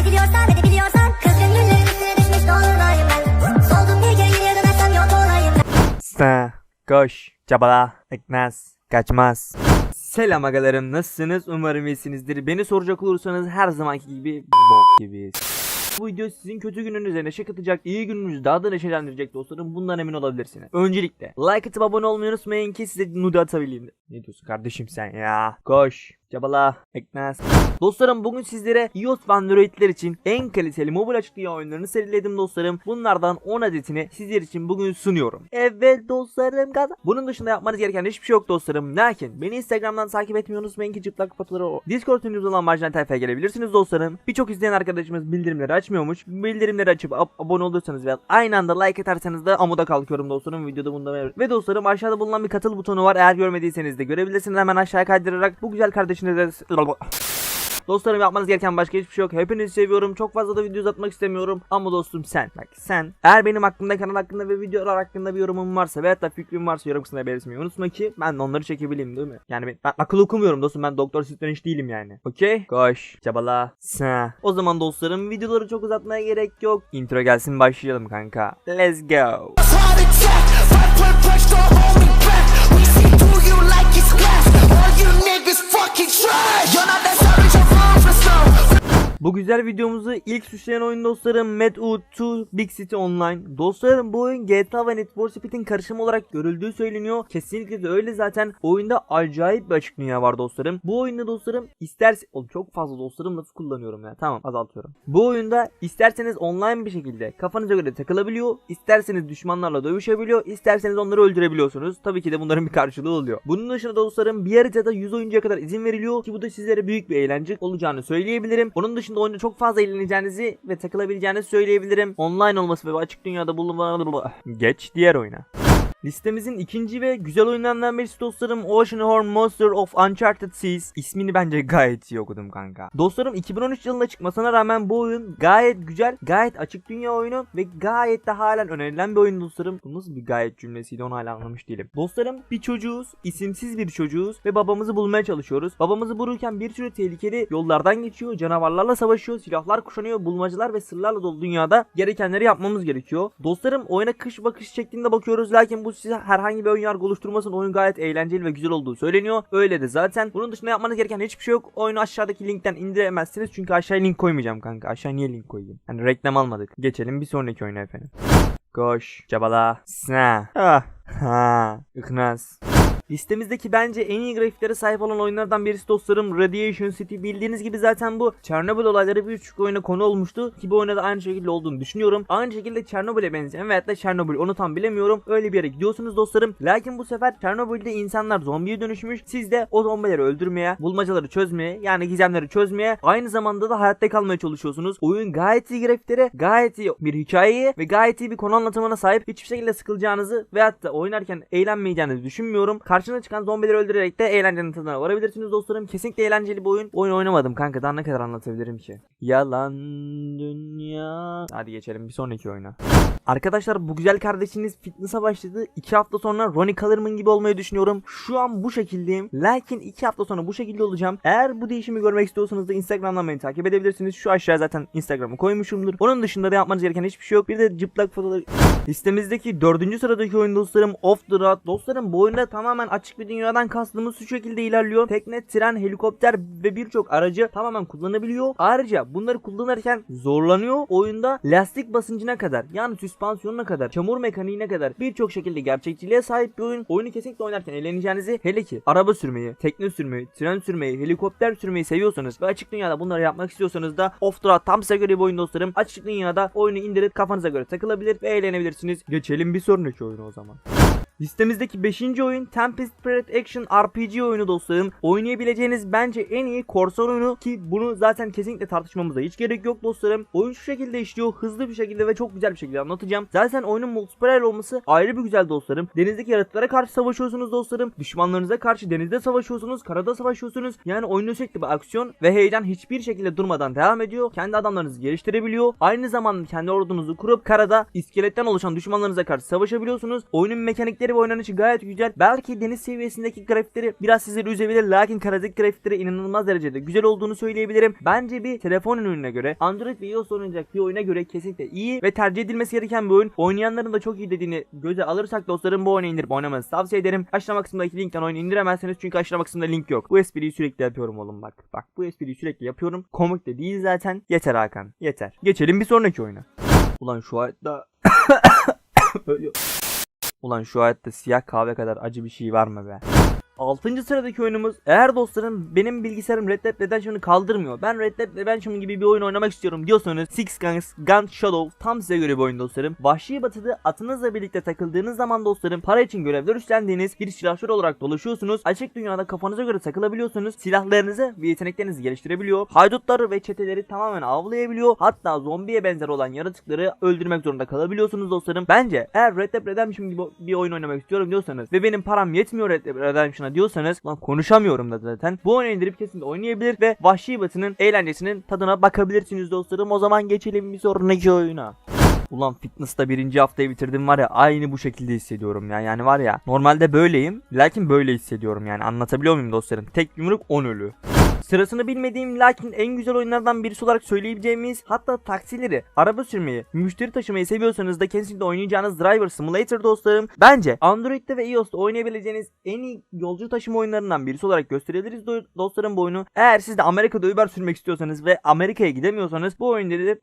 Acı koş, çabala, ekmez, kaçmaz. Selam agalarım nasılsınız? Umarım iyisinizdir. Beni soracak olursanız her zamanki gibi bok gibiyiz. Bu video sizin kötü gününüze neşe katacak, iyi gününüzü daha da neşelendirecek dostlarım. Bundan emin olabilirsiniz. Öncelikle like atıp abone olmayı unutmayın ki size nude atabileyim. Ne diyorsun kardeşim sen ya? Koş, çabala, ekmez. Dostlarım bugün sizlere iOS ve Android'ler için en kaliteli mobil açık dünya oyunlarını seriledim dostlarım. Bunlardan 10 adetini sizler için bugün sunuyorum. Evet dostlarım gaza. Bunun dışında yapmanız gereken hiçbir şey yok dostlarım. Lakin beni Instagram'dan takip etmeyi unutmayın ki çıplak fotoğrafları o. Discord olan marjinal tayfaya gelebilirsiniz dostlarım. Birçok izleyen arkadaşımız bildirimleri açmıyormuş. Bildirimleri açıp ab- abone olursanız ve aynı anda like atarsanız da amuda kalkıyorum dostlarım. Videoda bunda. Ve dostlarım aşağıda bulunan bir katıl butonu var. Eğer görmediyseniz de görebilirsiniz. Hemen aşağıya kaydırarak bu güzel kardeşinize Dostlarım yapmanız gereken başka hiçbir şey yok. Hepinizi seviyorum. Çok fazla da video uzatmak istemiyorum. Ama dostum sen. Bak sen. Eğer benim hakkında, kanal hakkında ve videolar hakkında bir yorumun varsa veyahut da fikrin varsa yorum kısmına belirtmeyi unutma ki ben de onları çekebileyim değil mi? Yani ben, ben akıl okumuyorum dostum. Ben doktor Strange değilim yani. Okey? Koş. Çabala. Sa. O zaman dostlarım videoları çok uzatmaya gerek yok. Intro gelsin başlayalım kanka. Let's go. Right trash. You're not necessary to fall for snow. Bu güzel videomuzu ilk süsleyen oyun dostlarım Wood 2 Big City Online. Dostlarım bu oyun GTA ve Need for Speed'in karışımı olarak görüldüğü söyleniyor. Kesinlikle de öyle zaten. Oyunda acayip bir açık dünya var dostlarım. Bu oyunda dostlarım isterse... Oğlum çok fazla dostlarım nasıl kullanıyorum ya. Tamam azaltıyorum. Bu oyunda isterseniz online bir şekilde kafanıza göre takılabiliyor. isterseniz düşmanlarla dövüşebiliyor. isterseniz onları öldürebiliyorsunuz. Tabii ki de bunların bir karşılığı oluyor. Bunun dışında dostlarım bir haritada 100 oyuncuya kadar izin veriliyor ki bu da sizlere büyük bir eğlence olacağını söyleyebilirim. Onun dışında oyunda çok fazla eğleneceğinizi ve takılabileceğinizi söyleyebilirim. Online olması ve açık dünyada bulunma... Geç diğer oyuna. Listemizin ikinci ve güzel oyunlarından birisi dostlarım Oceanhorn Monster of Uncharted Seas. İsmini bence gayet iyi okudum kanka. Dostlarım 2013 yılında çıkmasına rağmen bu oyun gayet güzel, gayet açık dünya oyunu ve gayet de halen önerilen bir oyun dostlarım. Bu nasıl bir gayet cümlesiydi onu hala anlamış değilim. Dostlarım bir çocuğuz, isimsiz bir çocuğuz ve babamızı bulmaya çalışıyoruz. Babamızı bulurken bir sürü tehlikeli yollardan geçiyor, canavarlarla savaşıyor, silahlar kuşanıyor, bulmacalar ve sırlarla dolu dünyada gerekenleri yapmamız gerekiyor. Dostlarım oyuna kış bakış şeklinde bakıyoruz lakin bu size herhangi bir ön yargı oluşturmasın. Oyun gayet eğlenceli ve güzel olduğu söyleniyor. Öyle de zaten. Bunun dışında yapmanız gereken hiçbir şey yok. Oyunu aşağıdaki linkten indiremezsiniz çünkü aşağıya link koymayacağım kanka. Aşağı niye link koyayım? Hani reklam almadık. Geçelim bir sonraki oyuna efendim. Koş, çabala, sna, ah, ha, ıknaz. Listemizdeki bence en iyi grafiklere sahip olan oyunlardan birisi dostlarım Radiation City. Bildiğiniz gibi zaten bu Chernobyl olayları bir küçük oyuna konu olmuştu. Ki bu oyunda da aynı şekilde olduğunu düşünüyorum. Aynı şekilde Chernobyl'e benzeyen veyahut da Chernobyl onu tam bilemiyorum. Öyle bir yere gidiyorsunuz dostlarım. Lakin bu sefer Chernobyl'de insanlar zombiye dönüşmüş. Siz de o zombileri öldürmeye, bulmacaları çözmeye yani gizemleri çözmeye aynı zamanda da hayatta kalmaya çalışıyorsunuz. Oyun gayet iyi grafiklere, gayet iyi bir hikayeye ve gayet iyi bir konu anlatımına sahip. Hiçbir şekilde sıkılacağınızı veyahut da oynarken eğlenmeyeceğinizi düşünmüyorum. Karşına çıkan zombileri öldürerek de eğlencenin tadına varabilirsiniz dostlarım. Kesinlikle eğlenceli bir oyun. Oyun oynamadım kanka daha ne kadar anlatabilirim ki. Yalan dünya. Hadi geçelim bir sonraki oyuna. Arkadaşlar bu güzel kardeşiniz fitness'a başladı. 2 hafta sonra Ronnie Colorman gibi olmayı düşünüyorum. Şu an bu şekildeyim. Lakin 2 hafta sonra bu şekilde olacağım. Eğer bu değişimi görmek istiyorsanız da Instagram'dan beni takip edebilirsiniz. Şu aşağıya zaten Instagram'ı koymuşumdur. Onun dışında da yapmanız gereken hiçbir şey yok. Bir de cıplak fotoğrafı. Listemizdeki dördüncü sıradaki oyun dostlarım Off the Road. Dostlarım bu oyunda tamamen açık bir dünyadan kastımız şu şekilde ilerliyor. Tekne, tren, helikopter ve birçok aracı tamamen kullanabiliyor. Ayrıca bunları kullanırken zorlanıyor. Oyunda lastik basıncına kadar yani süspansiyonuna kadar, çamur mekaniğine kadar birçok şekilde gerçekçiliğe sahip bir oyun. Oyunu kesinlikle oynarken eğleneceğinizi hele ki araba sürmeyi, tekne sürmeyi, tren sürmeyi, helikopter sürmeyi seviyorsanız ve açık dünyada bunları yapmak istiyorsanız da Off the tam size göre bir oyun dostlarım. Açık dünyada oyunu indirip kafanıza göre takılabilir ve eğlenebilirsiniz. Geçelim bir sonraki oyuna o zaman. Listemizdeki 5. oyun Tempest Spirit Action RPG oyunu dostlarım. Oynayabileceğiniz bence en iyi korsan oyunu ki bunu zaten kesinlikle tartışmamıza hiç gerek yok dostlarım. Oyun şu şekilde işliyor. Hızlı bir şekilde ve çok güzel bir şekilde anlatacağım. Zaten oyunun multiplayer olması ayrı bir güzel dostlarım. Denizdeki yaratıklara karşı savaşıyorsunuz dostlarım. Düşmanlarınıza karşı denizde savaşıyorsunuz. Karada savaşıyorsunuz. Yani oyunun sürekli bir aksiyon ve heyecan hiçbir şekilde durmadan devam ediyor. Kendi adamlarınızı geliştirebiliyor. Aynı zamanda kendi ordunuzu kurup karada iskeletten oluşan düşmanlarınıza karşı savaşabiliyorsunuz. Oyunun mekanikleri grafikleri ve oynanışı gayet güzel. Belki deniz seviyesindeki grafikleri biraz sizleri üzebilir. Lakin karadaki grafikleri inanılmaz derecede güzel olduğunu söyleyebilirim. Bence bir telefon ürününe göre Android ve iOS oynanacak bir oyuna göre kesinlikle iyi ve tercih edilmesi gereken bir oyun. Oynayanların da çok iyi dediğini göze alırsak dostlarım bu oyunu indirip oynamanızı tavsiye ederim. Aşağıma kısımdaki linkten oyunu indiremezseniz çünkü aşağıma kısımda link yok. Bu espriyi sürekli yapıyorum oğlum bak. Bak bu espriyi sürekli yapıyorum. Komik de değil zaten. Yeter Hakan. Yeter. Geçelim bir sonraki oyuna. Ulan şu hayatta. Ulan şu hayatta siyah kahve kadar acı bir şey var mı be? 6. sıradaki oyunumuz eğer dostlarım benim bilgisayarım Red Dead Redemption'ı kaldırmıyor. Ben Red Dead Redemption gibi bir oyun oynamak istiyorum diyorsanız Six Guns Gun Shadow tam size göre bir oyun dostlarım. Vahşi batıda atınızla birlikte takıldığınız zaman dostlarım para için görevler üstlendiğiniz bir silahşör olarak dolaşıyorsunuz. Açık dünyada kafanıza göre takılabiliyorsunuz. Silahlarınızı ve yeteneklerinizi geliştirebiliyor. Haydutları ve çeteleri tamamen avlayabiliyor. Hatta zombiye benzer olan yaratıkları öldürmek zorunda kalabiliyorsunuz dostlarım. Bence eğer Red Dead Redemption gibi bir oyun oynamak istiyorum diyorsanız ve benim param yetmiyor Red Dead Redemption'a diyorsanız lan konuşamıyorum da zaten. Bu oyunu indirip kesinlikle oynayabilir ve Vahşi Batı'nın eğlencesinin tadına bakabilirsiniz dostlarım. O zaman geçelim bir sonraki oyuna. Ulan fitness'ta birinci haftayı bitirdim var ya aynı bu şekilde hissediyorum ya. Yani var ya normalde böyleyim lakin böyle hissediyorum yani anlatabiliyor muyum dostlarım? Tek yumruk 10 ölü. Sırasını bilmediğim lakin en güzel oyunlardan birisi olarak söyleyebileceğimiz hatta taksileri, araba sürmeyi, müşteri taşımayı seviyorsanız da kesinlikle oynayacağınız Driver Simulator dostlarım. Bence Android'de ve iOS'ta oynayabileceğiniz en iyi yolcu taşıma oyunlarından birisi olarak gösterebiliriz do- dostlarım bu oyunu. Eğer siz de Amerika'da Uber sürmek istiyorsanız ve Amerika'ya gidemiyorsanız bu oyunları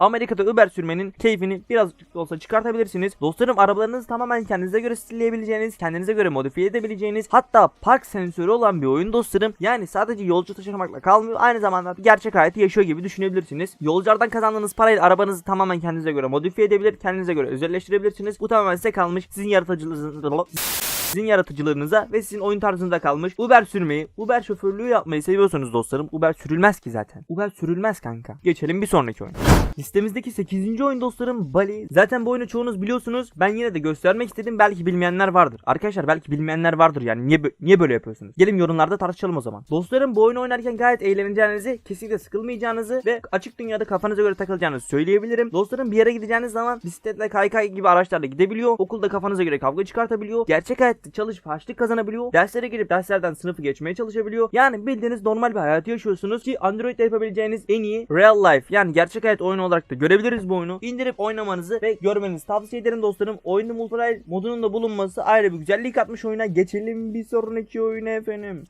Amerika'da Uber sürmenin keyfini birazcık da olsa çıkartabilirsiniz. Dostlarım arabalarınızı tamamen kendinize göre stilleyebileceğiniz, kendinize göre modifiye edebileceğiniz, hatta park sensörü olan bir oyun dostlarım. Yani sadece yolcu taşımakla kalmıyor. Aynı zamanda gerçek hayatı yaşıyor gibi düşünebilirsiniz. Yolculardan kazandığınız parayla arabanızı tamamen kendinize göre modifiye edebilir, kendinize göre özelleştirebilirsiniz. Bu tamamen size kalmış. Sizin yaratıcılığınız sizin yaratıcılığınıza ve sizin oyun tarzınıza kalmış. Uber sürmeyi, Uber şoförlüğü yapmayı seviyorsanız dostlarım Uber sürülmez ki zaten. Uber sürülmez kanka. Geçelim bir sonraki oyun. Listemizdeki 8. oyun dostlarım Bali. Zaten bu oyunu çoğunuz biliyorsunuz. Ben yine de göstermek istedim. Belki bilmeyenler vardır. Arkadaşlar belki bilmeyenler vardır yani. Niye niye böyle yapıyorsunuz? Gelin yorumlarda tartışalım o zaman. Dostlarım bu oyunu oynarken gayet eğleneceğinizi, kesinlikle sıkılmayacağınızı ve açık dünyada kafanıza göre takılacağınızı söyleyebilirim. Dostlarım bir yere gideceğiniz zaman bisikletle kaykay gibi araçlarla gidebiliyor. Okulda kafanıza göre kavga çıkartabiliyor. Gerçek hayatta çalışıp harçlık kazanabiliyor. Derslere girip derslerden sınıfı geçmeye çalışabiliyor. Yani bildiğiniz normal bir hayatı yaşıyorsunuz ki Android'de yapabileceğiniz en iyi real life yani gerçek hayat oyunu olarak da görebiliriz bu oyunu. İndirip oynamanızı ve görmenizi tavsiye ederim dostlarım. Oyunda multiplayer modunun da bulunması ayrı bir güzellik atmış oyuna. Geçelim bir sonraki oyuna efendim.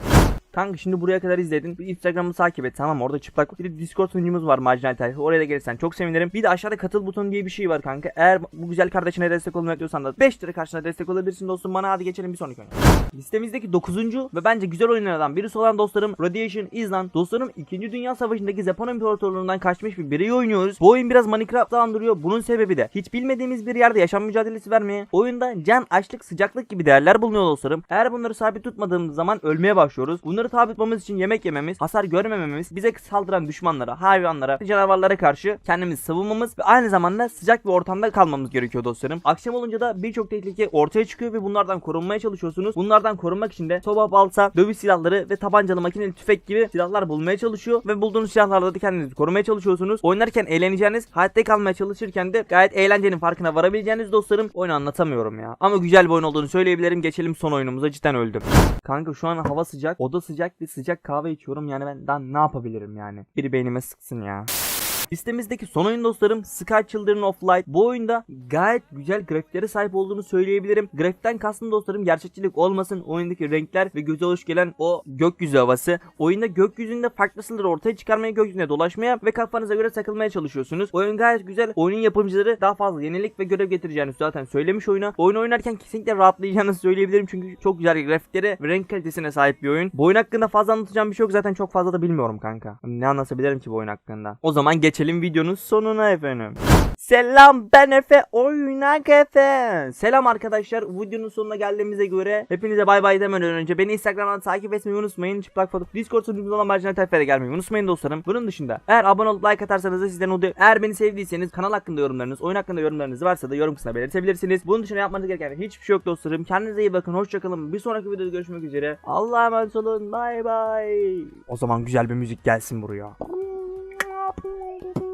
Kanka şimdi buraya kadar izledin. Bir Instagram'ı takip et tamam? Orada çıplak bir de Discord sunucumuz var marjinal tarifi. Oraya da gelirsen çok sevinirim. Bir de aşağıda katıl butonu diye bir şey var kanka. Eğer bu güzel kardeşine destek olmak istiyorsan da 5 lira karşına destek olabilirsin dostum. Bana hadi geçelim bir sonraki oyuna. Listemizdeki 9. ve bence güzel oyunlardan birisi olan dostlarım Radiation Island. Dostlarım 2. Dünya Savaşı'ndaki Japon İmparatorluğundan kaçmış bir bireyi oynuyoruz. Bu oyun biraz Minecraft'ı andırıyor. Bunun sebebi de hiç bilmediğimiz bir yerde yaşam mücadelesi vermeye. Oyunda can, açlık, sıcaklık gibi değerler bulunuyor dostlarım. Eğer bunları sabit tutmadığımız zaman ölmeye başlıyoruz. Bunları sabit tutmamız için yemek yememiz, hasar görmememiz, bize saldıran düşmanlara, hayvanlara, canavarlara karşı kendimizi savunmamız ve aynı zamanda sıcak bir ortamda kalmamız gerekiyor dostlarım. Akşam olunca da birçok tehlike ortaya çıkıyor ve bunlardan korunmaya çalışıyorsunuz. Bunlardan korunmak için de soba, balta, dövüş silahları ve tabancalı makineli tüfek gibi silahlar bulmaya çalışıyor ve bulduğunuz silahlarla da kendinizi korumaya çalışıyorsunuz. Oynarken eğleneceğiniz, hayatta kalmaya çalışırken de gayet eğlencenin farkına varabileceğiniz dostlarım. Oyunu anlatamıyorum ya. Ama güzel bir oyun olduğunu söyleyebilirim. Geçelim son oyunumuza cidden öldüm. Kanka şu an hava sıcak, oda sıcak ve sıcak kahve içiyorum yani ben daha ne yapabilirim yani. Biri beynime sıksın ya. Listemizdeki son oyun dostlarım Sky Children of Light. Bu oyunda gayet güzel grafiklere sahip olduğunu söyleyebilirim. Grafikten kastım dostlarım gerçekçilik olmasın. Oyundaki renkler ve göze hoş gelen o gökyüzü havası. Oyunda gökyüzünde farklı sınırları ortaya çıkarmaya, gökyüzüne dolaşmaya ve kafanıza göre takılmaya çalışıyorsunuz. Oyun gayet güzel. Oyunun yapımcıları daha fazla yenilik ve görev getireceğini zaten söylemiş oyuna. Oyun oynarken kesinlikle rahatlayacağınızı söyleyebilirim çünkü çok güzel grafiklere ve renk kalitesine sahip bir oyun. Bu oyun hakkında fazla anlatacağım bir şey yok zaten çok fazla da bilmiyorum kanka. Ne anlatabilirim ki bu oyun hakkında? O zaman geçelim videonun sonuna efendim. Selam ben Efe oynak Efe. Selam arkadaşlar videonun sonuna geldiğimize göre hepinize bay bay demeden önce beni Instagram'dan takip etmeyi unutmayın. Çıplak fotoğraf Discord sunucumuz olan marjinal tayfaya gelmeyi unutmayın dostlarım. Bunun dışında eğer abone olup like atarsanız da sizden oluyor. Eğer beni sevdiyseniz kanal hakkında yorumlarınız, oyun hakkında yorumlarınız varsa da yorum kısmına belirtebilirsiniz. Bunun dışında yapmanız gereken hiçbir şey yok dostlarım. Kendinize iyi bakın. Hoşçakalın. Bir sonraki videoda görüşmek üzere. Allah'a emanet olun. Bay bay. O zaman güzel bir müzik gelsin buraya. later.